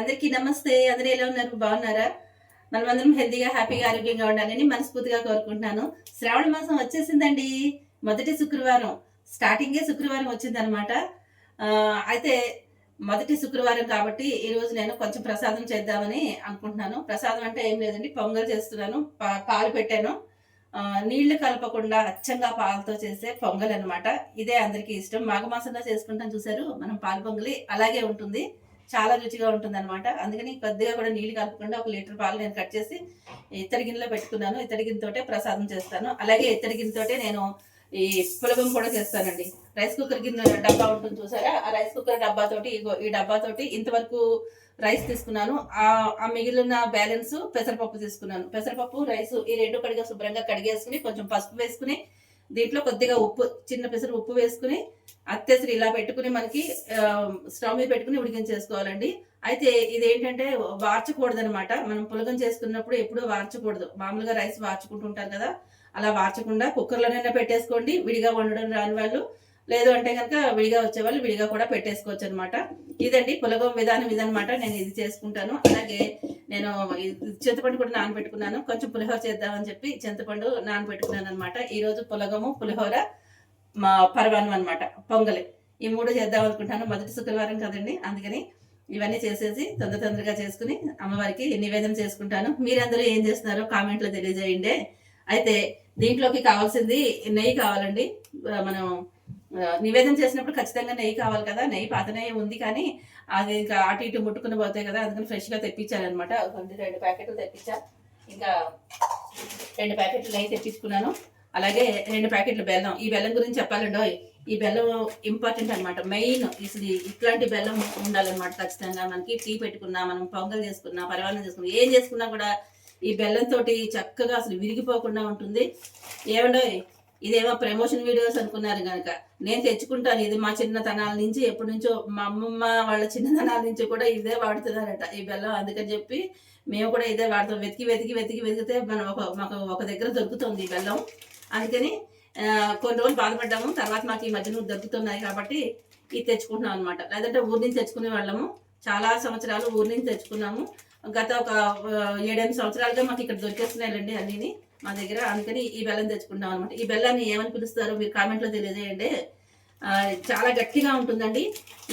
అందరికీ నమస్తే. అందరూ ఎలా ఉన్నారు? బాగున్నారా? మనమందరం హెల్తీగా హ్యాపీగా ఆరోగ్యంగా ఉండాలని మనస్ఫూర్తిగా కోరుకుంటున్నాను. శ్రావణ మాసం వచ్చేసిందండి. మొదటి శుక్రవారం. స్టార్టింగే శుక్రవారం వచ్చిందనమాట అయితే మొదటి శుక్రవారం కాబట్టి ఈరోజు నేను కొంచెం ప్రసాదం చేద్దామని అనుకుంటున్నాను. ప్రసాదం అంటే ఏం లేదండి. పొంగల్ చేస్తున్నాను. పాలు పెట్టాను. నీళ్ళు కలపకుండా అచ్చంగా పాలతో చేసే పొంగల్ అనమాట ఇదే అందరికీ ఇష్టం. మాఘమాసంలో చేసుకుంటాం చూసారు మనం పాలు పొంగలి అలాగే ఉంటుంది. చాలా రుచిగా ఉంటుంది అనమాట అందుకని కొద్దిగా కూడా నీళ్ళు కలపకుండా ఒక లీటర్ పాలు నేను కట్ చేసి ఇత్తడి గిన్నెలో పెట్టుకున్నాను. ఇత్తడి గిన్నెతోటే ప్రసాదం చేస్తాను. అలాగే ఇత్తడి గిన్నెతోటే నేను ఈ పులగం కూడా చేస్తానండి. రైస్ కుక్కర్ గిన్నె డబ్బా ఉంటుంది చూసారా? ఆ రైస్ కుక్కర్ డబ్బాతోటి ఇగో ఈ డబ్బాతోటి ఇంతవరకు రైస్ తీసుకున్నాను. ఆ ఆ మిగిలిన బ్యాలెన్స్ పెసరపప్పు తీసుకున్నాను. పెసరపప్పు రైస్ ఈ రెండు కడిగా శుభ్రంగా కడిగేసుకుని కొంచెం పసుపు వేసుకుని దీంట్లో కొద్దిగా ఉప్పు చిన్న పెసరు ఉప్పు వేసుకుని అత్తెసరి ఇలా పెట్టుకుని మనకి స్టవ్ మీద పెట్టుకుని ఉడికించేసుకోవాలండి. అయితే ఇది ఏంటంటే వార్చకూడదు అనమాట మనం పులగం చేసుకున్నప్పుడు ఎప్పుడూ వార్చకూడదు. మామూలుగా రైస్ వార్చుకుంటుంటారు కదా అలా వార్చకుండా కుక్కర్లోనైనా పెట్టేసుకోండి. విడిగా వండడం రాని వాళ్ళు లేదు అంటే కనుక విడిగా వచ్చేవాళ్ళు విడిగా కూడా పెట్టేసుకోవచ్చు అనమాట ఇదండి పులగం విధానం ఇదనమాట. నేను ఇది చేసుకుంటాను. అలాగే నేను చింతపండు కూడా నానబెట్టుకున్నాను. కొంచెం పులిహోర చేద్దామని చెప్పి చింతపండు నానబెట్టుకున్నాను అనమాట ఈరోజు పులగము పులిహోర మా పరవాన్నం అనమాట పొంగలి. ఈ మూడు చేద్దాం అనుకుంటాను. మొదటి శుక్రవారం కదండి అందుకని ఇవన్నీ చేసేసి తొందర తొందరగా చేసుకుని అమ్మవారికి నివేదన చేసుకుంటాను. మీరందరూ ఏం చేస్తున్నారో కామెంట్లో తెలియజేయండి. అయితే దీంట్లోకి కావాల్సింది నెయ్యి కావాలండి. మనం నివేదన చేసినప్పుడు ఖచ్చితంగా నెయ్యి కావాలి కదా నెయ్యి పాత నెయ్యి ఉంది కానీ అది ఇంకా అటు ఇటు ముట్టుకుని పోతాయి కదా అందుకని ఫ్రెష్గా తెప్పించాలన్నమాట కొన్ని రెండు ప్యాకెట్లు తెప్పించా. ఇంకా రెండు ప్యాకెట్లు నెయ్యి తెప్పించుకున్నాను. అలాగే రెండు ప్యాకెట్లు బెల్లం. ఈ బెల్లం గురించి చెప్పాలండో ఈ బెల్లం ఇంపార్టెంట్ అనమాట మెయిన్ ఇది ఇట్లాంటి బెల్లం ఉండాలన్నమాట ఖచ్చితంగా. మనకి టీ పెట్టుకున్నా మనం పొంగల్ చేసుకున్నా పరివారం చేసుకున్నా ఏం చేసుకున్నా కూడా ఈ బెల్లం తోటి చక్కగా అసలు విరిగిపోకుండా ఉంటుంది. ఏమండో ఇదేమో ప్రమోషన్ వీడియోస్ అనుకున్నారు కనుక నేను తెచ్చుకుంటాను ఇది మా చిన్నతనాల నుంచి ఎప్పటి నుంచో మా అమ్మమ్మ వాళ్ళ చిన్నతనాల నుంచి కూడా ఇదే వాడుతున్నారట ఈ బెల్లం. అందుకని చెప్పి మేము కూడా ఇదే వాడతాం. వెతికి వెతికి వెతికి వెతికితే మనం ఒక మాకు ఒక దగ్గర దొరుకుతుంది ఈ బెల్లం. అందుకని కొన్ని రోజులు బాధపడ్డాము. తర్వాత మాకు ఈ మధ్యన దొరుకుతున్నాయి కాబట్టి ఇది తెచ్చుకుంటున్నాం అనమాట లేదంటే ఊరి నుంచి తెచ్చుకునే వాళ్ళము. చాలా సంవత్సరాలు ఊరి నుంచి తెచ్చుకున్నాము. గత ఒక ఏడెనిమిది సంవత్సరాలుగా మాకు ఇక్కడ దొరికేస్తున్నాయి అండి అన్నీని. మా దగ్గర అందుకని ఈ బెల్లం తెచ్చుకుంటాం అనమాట ఈ బెల్లాన్ని ఏమని పిలుస్తారు? మీరు కామెంట్లో తెలియజేయండి. చాలా గట్టిగా ఉంటుందండి.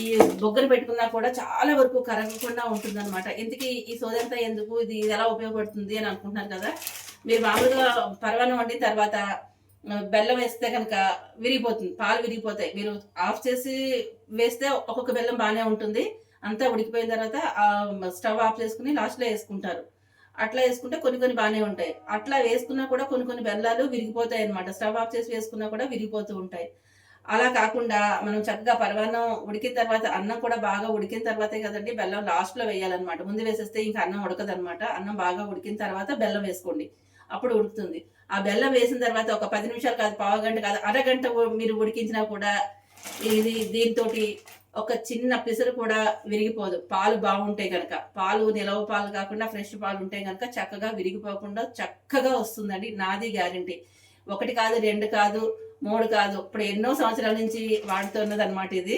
ఈ బొగ్గలు పెట్టుకున్నా కూడా చాలా వరకు కరగకుండా ఉంటుందన్నమాట. ఇంతకీ ఈ సోదంతా ఎందుకు? ఇది ఎలా ఉపయోగపడుతుంది అని అనుకుంటున్నారు కదా? మీరు మామూలుగా పరవానం వండిన తర్వాత బెల్లం వేస్తే కనుక విరిగిపోతుంది. పాలు విరిగిపోతాయి. మీరు ఆఫ్ చేసి వేస్తే ఒక్కొక్క బెల్లం బాగానే ఉంటుంది. అంతా ఉడికిపోయిన తర్వాత స్టవ్ ఆఫ్ చేసుకుని లాస్ట్లో వేసుకుంటారు. అట్లా వేసుకుంటే కొన్ని కొన్ని బాగానే ఉంటాయి. అట్లా వేసుకున్నా కూడా కొన్ని కొన్ని బెల్లాలు విరిగిపోతాయి అనమాట స్టవ్ ఆఫ్ చేసి వేసుకున్నా కూడా విరిగిపోతూ ఉంటాయి. అలా కాకుండా మనం చక్కగా పరమాన్నం ఉడికిన తర్వాత అన్నం కూడా బాగా ఉడికిన తర్వాతే కదండి బెల్లం లాస్ట్లో వేయాలన్నమాట. ముందు వేసేస్తే ఇంకా అన్నం ఉడకదనమాట అన్నం బాగా ఉడికిన తర్వాత బెల్లం వేసుకోండి. అప్పుడు ఉడుకుతుంది. ఆ బెల్లం వేసిన తర్వాత ఒక పది నిమిషాలు కాదు పావు గంట కాదు అరగంట మీరు ఉడికించినా కూడా ఇది దీంతో ఒక చిన్న పిసరు కూడా విరిగిపోదు. పాలు బాగుంటాయి కనుక పాలు నిలవ పాలు కాకుండా ఫ్రెష్ పాలు ఉంటే కనుక చక్కగా విరిగిపోకుండా చక్కగా వస్తుందండి. నాది గ్యారంటీ. ఒకటి కాదు రెండు కాదు మూడు కాదు. ఇప్పుడు ఎన్నో సంవత్సరాల నుంచి వాడుతున్నది అనమాట ఇది.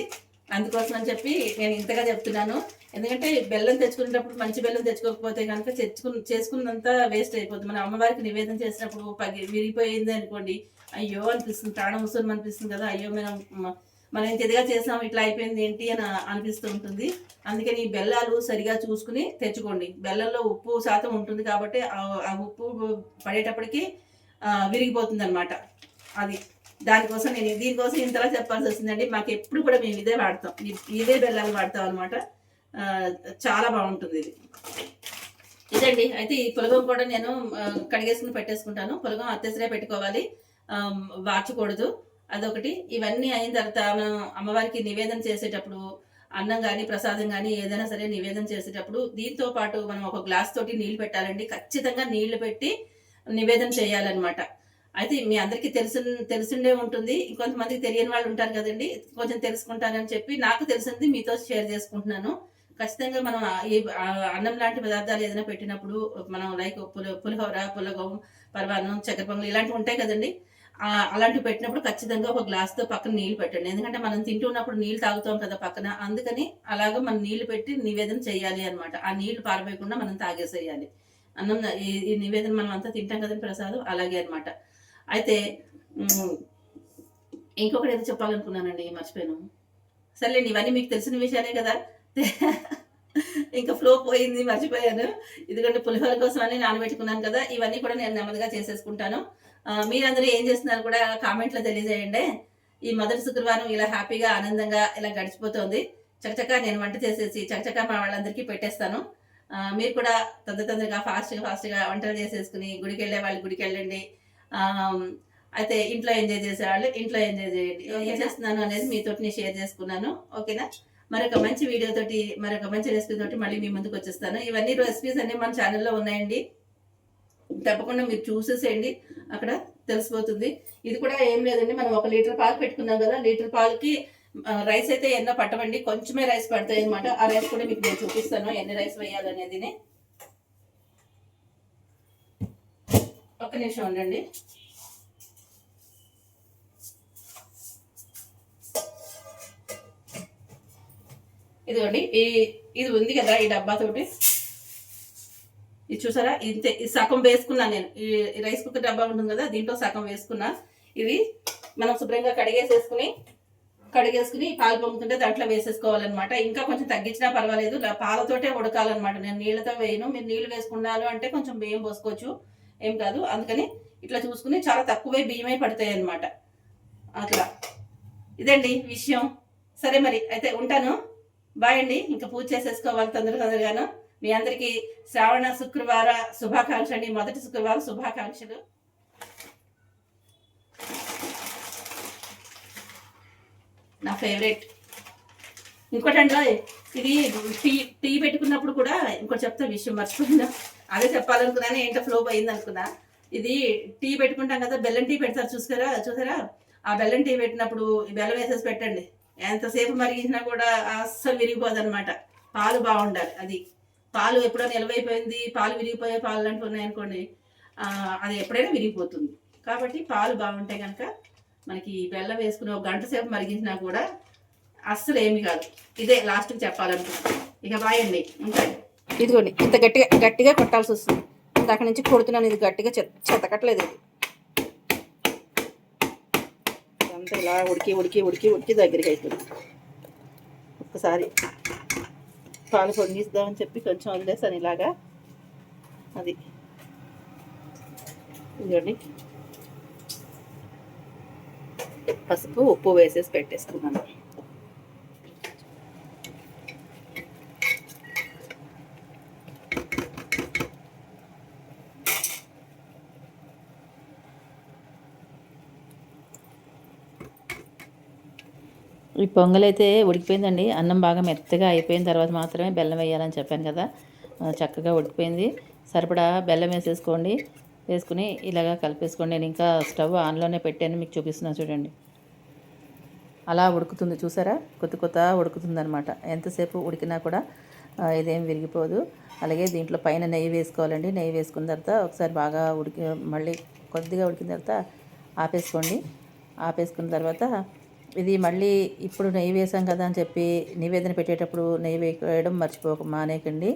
అందుకోసం అని చెప్పి నేను ఇంతగా చెప్తున్నాను. ఎందుకంటే బెల్లం తెచ్చుకునేటప్పుడు మంచి బెల్లం తెచ్చుకోకపోతే కనుక తెచ్చుకుని చేసుకున్నంత వేస్ట్ అయిపోతుంది మన అమ్మవారికి నివేదన చేసినప్పుడు పగి విరిగిపోయింది అనుకోండి. అయ్యో అనిపిస్తుంది. ప్రాణం వస్తుంది అనిపిస్తుంది కదా. అయ్యో మనం మనం ఇంత ఇదిగా చేసాం ఇట్లా అయిపోయింది ఏంటి అని అనిపిస్తూ ఉంటుంది. అందుకని ఈ బెల్లాలు సరిగా చూసుకుని తెచ్చుకోండి. బెల్లంలో ఉప్పు శాతం ఉంటుంది కాబట్టి ఆ- ఉప్పు పడేటప్పటికి విరిగిపోతుంది అనమాట అది దానికోసం నేను దీనికోసం ఇంతలా చెప్పాల్సి వస్తుందండి. మాకు ఎప్పుడు కూడా మేము ఇదే వాడతాం. ఇదే బెల్లాలు వాడతాం అనమాట చాలా బాగుంటుంది ఇది. ఇదండి. అయితే ఈ పులగం కూడా నేను కడిగేసుకుని పెట్టేసుకుంటాను. పులగం అత్తెసరే పెట్టుకోవాలి. ఆ, వార్చకూడదు అదొకటి. ఇవన్నీ అయిన తర్వాత మనం అమ్మవారికి నివేదన చేసేటప్పుడు అన్నం కానీ ప్రసాదం కానీ ఏదైనా సరే నివేదన చేసేటప్పుడు దీంతో పాటు మనం ఒక గ్లాస్ తోటి నీళ్ళు పెట్టాలండి. ఖచ్చితంగా నీళ్ళు పెట్టి నివేదన చేయాలన్నమాట. అయితే మీ అందరికీ తెలిసి తెలిసిండే ఉంటుంది. ఇంకొంతమందికి తెలియని వాళ్ళు ఉంటారు కదండి. కొంచెం తెలుసుకుంటారని చెప్పి నాకు తెలిసింది మీతో షేర్ చేసుకుంటున్నాను. ఖచ్చితంగా మనం ఈ అన్నం లాంటి పదార్థాలు ఏదైనా పెట్టినప్పుడు మనం లైక్ పులి పులిహోర పులగం పర్వాన్నం చక్కెర పొంగలు ఇలాంటివి ఉంటాయి కదండి. అలాంటివి పెట్టినప్పుడు ఖచ్చితంగా ఒక గ్లాస్తో పక్కన నీళ్ళు పెట్టండి. ఎందుకంటే మనం తింటున్నప్పుడు నీళ్ళు తాగుతాం కదా పక్కన. అందుకని అలాగ మనం నీళ్ళు పెట్టి నివేదన చేయాలి అనమాట ఆ నీళ్ళు పారబోయకుండా మనం తాగేసేయాలి. అన్నం ఈ ఈ నివేదన మనం అంతా తింటాం కదండి ప్రసాదం? అలాగే అనమాట అయితే ఇంకొకటి ఏదో చెప్పాలనుకున్నానండి మర్చిపోయాను. సర్లేండి ఇవన్నీ మీకు తెలిసిన విషయాలే కదా. ఇంకా ఫ్లో పోయింది మర్చిపోయాను. ఎందుకంటే పులిహోర కోసం అని నానబెట్టుకున్నాను కదా. ఇవన్నీ కూడా నేను నెమ్మదిగా చేసేసుకుంటాను. మీరందరూ ఏం చేస్తున్నారు కూడా కామెంట్లో తెలియజేయండి. ఈ మొదటి శుక్రవారం ఇలా హ్యాపీగా ఆనందంగా ఇలా గడిచిపోతుంది. చకచకా నేను వంట చేసేసి చకచకా మా వాళ్ళందరికీ పెట్టేస్తాను. మీరు కూడా తొందర తొందరగా ఫాస్ట్గా ఫాస్ట్గా వంటలు చేసేసుకుని గుడికి వెళ్ళే వాళ్ళు గుడికి వెళ్ళండి. అయితే ఇంట్లో ఎంజాయ్ చేసేవాళ్ళు ఇంట్లో ఎంజాయ్ చేయండి. ఏం చేస్తున్నాను అనేది మీతో నేను షేర్ చేసుకున్నాను. ఓకేనా? మరొక మంచి వీడియో తోటి మరొక మంచి రెసిపీ తోటి మళ్ళీ మీ ముందుకు వచ్చేస్తాను. ఇవన్నీ రెసిపీస్ అన్ని మన ఛానల్లో ఉన్నాయండి. తప్పకుండా మీరు చూసేసేయండి. అక్కడ తెలిసిపోతుంది. ఇది కూడా ఏం లేదండి. మనం ఒక లీటర్ పాలు పెట్టుకున్నాం కదా లీటర్ పాలకి రైస్ అయితే ఎన్నో పట్టవండి. కొంచెమే రైస్ పడతాయి అనమాట ఆ రైస్ కూడా మీకు నేను చూపిస్తాను. ఎన్ని రైస్ వేయాలనేది ఒక నిమిషం ఉండండి. ఇదిగోండి. ఈ ఇది ఉంది కదా ఈ డబ్బాతోటి ఇది చూసారా? ఇంతే. ఇది సగం వేసుకున్నా నేను. ఈ రైస్ కుక్కర్ డబ్బా ఉంటుంది కదా దీంట్లో సగం వేసుకున్నా. ఇవి మనం శుభ్రంగా కడిగేసేసుకుని కడిగేసుకుని పాలు పొంగుతుంటే దాంట్లో వేసేసుకోవాలన్నమాట. ఇంకా కొంచెం తగ్గించినా పర్వాలేదు. పాలతోటే ఉడకాలన్నమాట. నేను నీళ్ళతో వేయను. మీరు నీళ్ళు వేసుకున్నాను అంటే కొంచెం బియ్యం పోసుకోవచ్చు. ఏం కాదు. అందుకని ఇట్లా చూసుకుని చాలా తక్కువే బియ్యమే పడతాయి అన్నమాట అట్లా. ఇదండి విషయం. సరే మరి. అయితే ఉంటాను. బాయ్ అండి. ఇంకా పూజ చేసేసుకోవాలి తొందర తొందరగాను. మీ అందరికీ శ్రావణ శుక్రవార శుభాకాంక్షలు అండి. మొదటి శుక్రవారం శుభాకాంక్షలు. నా ఫేవరెట్. ఇంకోటండి ఇది టీ టీ పెట్టుకున్నప్పుడు కూడా ఇంకోటి చెప్తా విషయం మర్చిపోయిందా అదే చెప్పాలనుకున్నాను ఏంటో ఫ్లో అయింది అనుకున్నా. ఇది టీ పెట్టుకుంటాం కదా బెల్లం టీ పెడతారు చూసారా చూసారా? ఆ బెల్లం టీ పెట్టినప్పుడు బెల్లం వేసేసి పెట్టండి. ఎంతసేపు మరిగించినా కూడా అస్సలు విరిగిపోదు అనమాట పాలు బాగుండాలి అది. పాలు ఎప్పుడో నిలవైపోయింది పాలు విరిగిపోయే పాలు లాంటివి ఉన్నాయనుకోండి అది ఎప్పుడైనా విరిగిపోతుంది. కాబట్టి పాలు బాగుంటే కనుక మనకి బెల్లం వేసుకుని ఒక గంట సేపు మరిగించినా కూడా అస్సలు ఏమి కాదు. ఇదే లాస్ట్కి చెప్పాలనుకుంటున్నాను ఇక బాయండి ఉంటాయి. ఇదిగోండి ఇంత గట్టిగా గట్టిగా కొట్టాల్సి వస్తుంది. ఇందాక నుంచి కొడుతున్నాను ఇది గట్టిగా చెత్త ఇది. ఇదంతా ఇలా ఉడికి ఉడికి ఉడికి ఉడికి దగ్గరికి అవుతుంది ఒక్కసారి. పాలు పొంగిస్తామని చెప్పి కొంచెం వదిలేసాను ఇలాగా. అది. ఇదిగోండి. పసుపు ఉప్పు వేసేసి పెట్టేసుకున్నాను. ఈ పొంగల్ అయితే ఉడికిపోయిందండి. అన్నం బాగా మెత్తగా అయిపోయిన తర్వాత మాత్రమే బెల్లం వేయాలని చెప్పాను కదా. చక్కగా ఉడికిపోయింది. సరిపడా బెల్లం వేసేసుకోండి. వేసుకుని ఇలాగా కలిపేసుకోండి. నేను ఇంకా స్టవ్ ఆన్లోనే పెట్టాను. మీకు చూపిస్తున్నాను చూడండి. అలా ఉడుకుతుంది చూసారా? కొత్త కొత్త ఉడుకుతుంది అనమాట ఎంతసేపు ఉడికినా కూడా ఇదేం విరిగిపోదు. అలాగే దీంట్లో పైన నెయ్యి వేసుకోవాలండి. నెయ్యి వేసుకున్న తర్వాత ఒకసారి బాగా ఉడికి మళ్ళీ కొద్దిగా ఉడికిన తర్వాత ఆపేసుకోండి. ఆపేసుకున్న తర్వాత ఇది మళ్ళీ ఇప్పుడు నెయ్యి వేసాం కదా అని చెప్పి నివేదన పెట్టేటప్పుడు నెయ్యి వేయడం మర్చిపోక మానేకండి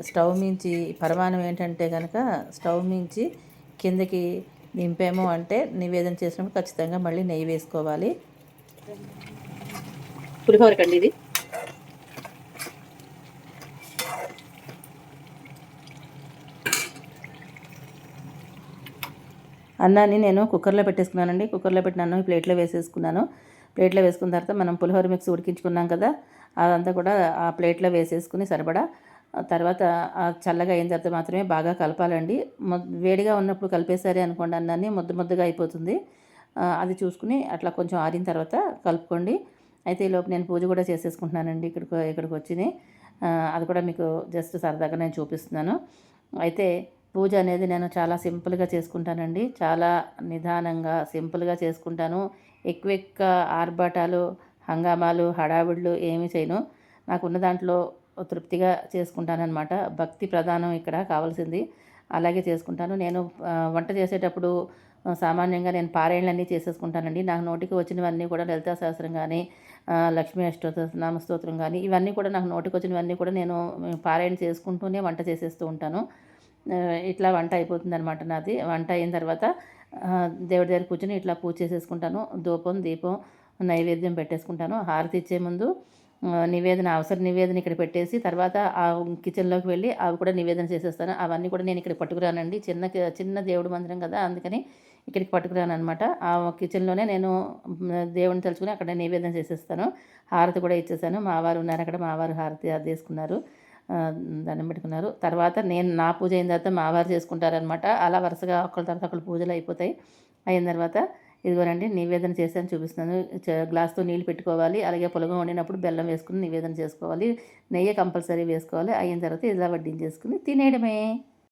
స్టవ్ మించి పరమాణం ఏంటంటే కనుక స్టవ్ మించి కిందకి దింపాము అంటే నివేదన చేసినప్పుడు ఖచ్చితంగా మళ్ళీ నెయ్యి వేసుకోవాలి. పులిహోరకండి ఇది. అన్నాన్ని నేను కుక్కర్లో పెట్టేసుకున్నానండి. కుక్కర్లో పెట్టిన అన్నం ప్లేట్లో వేసేసుకున్నాను. ప్లేట్లో వేసుకున్న తర్వాత మనం పులిహోర మిక్స్ ఉడికించుకున్నాం కదా అదంతా కూడా ఆ ప్లేట్లో వేసేసుకుని సరిపడా. తర్వాత చల్లగా అయిన తర్వాత మాత్రమే బాగా కలపాలండి. వేడిగా ఉన్నప్పుడు కలిపేసరి అనుకోండి అన్నాన్ని ముద్ద ముద్దగా అయిపోతుంది. అది చూసుకుని అట్లా కొంచెం ఆరిన తర్వాత కలుపుకోండి. అయితే ఈలోపు నేను పూజ కూడా చేసేసుకుంటున్నానండి ఇక్కడికి ఇక్కడికి వచ్చింది. అది కూడా మీకు జస్ట్ సరదాగా నేను చూపిస్తున్నాను. అయితే పూజ అనేది నేను చాలా సింపుల్గా చేసుకుంటానండి. చాలా నిదానంగా సింపుల్గా చేసుకుంటాను. ఎక్కువ ఎక్కువ ఆర్భాటాలు హంగామాలు హడావిడులు ఏమి చేయను. నాకున్న దాంట్లో తృప్తిగా చేసుకుంటానన్నమాట. భక్తి ప్రధానం ఇక్కడ కావాల్సింది. అలాగే చేసుకుంటాను. నేను వంట చేసేటప్పుడు సామాన్యంగా నేను పారాయణలన్నీ చేసేసుకుంటానండి. నాకు నోటికి వచ్చినవన్నీ కూడా లలితా సహస్రం కానీ లక్ష్మీ అష్టోత్తర నామస్తోత్రం కానీ ఇవన్నీ కూడా నాకు నోటికి వచ్చినవన్నీ కూడా నేను పారాయణ చేసుకుంటూనే వంట చేసేస్తూ ఉంటాను. ఇట్లా వంట అయిపోతుంది అనమాట నాది. వంట అయిన తర్వాత దేవుడి దగ్గర కూర్చొని ఇట్లా పూజ చేసేసుకుంటాను. ధూపం దీపం నైవేద్యం పెట్టేసుకుంటాను. హారతి ఇచ్చే ముందు నివేదన అవసర నివేదన ఇక్కడ పెట్టేసి తర్వాత ఆ కిచెన్లోకి వెళ్ళి అవి కూడా నివేదన చేసేస్తాను. అవన్నీ కూడా నేను ఇక్కడ పట్టుకురానండి. చిన్న చిన్న దేవుడు మందిరం కదా అందుకని ఇక్కడికి పట్టుకురాను అనమాట ఆ కిచెన్లోనే నేను దేవుడిని తలుచుకుని అక్కడ నివేదన చేసేస్తాను. హారతి కూడా ఇచ్చేసాను. మావారు ఉన్నారు అక్కడ మావారు హారతి అది తీసుకున్నారు దండం పెట్టుకున్నారు. తర్వాత నేను నా పూజ అయిన తర్వాత మా వారు చేసుకుంటారనమాట అలా వరుసగా ఒకళ్ళ తర్వాత ఒకళ్ళు పూజలు అయిపోతాయి. అయిన తర్వాత ఇదిగోనండి నివేదన చేశాను చూపిస్తున్నాను. గ్లాస్తో నీళ్ళు పెట్టుకోవాలి. అలాగే పొలగం వండినప్పుడు బెల్లం వేసుకుని నివేదన చేసుకోవాలి. నెయ్యి కంపల్సరీ వేసుకోవాలి. అయిన తర్వాత ఇలా వడ్డించేసుకుని తినేయడమే.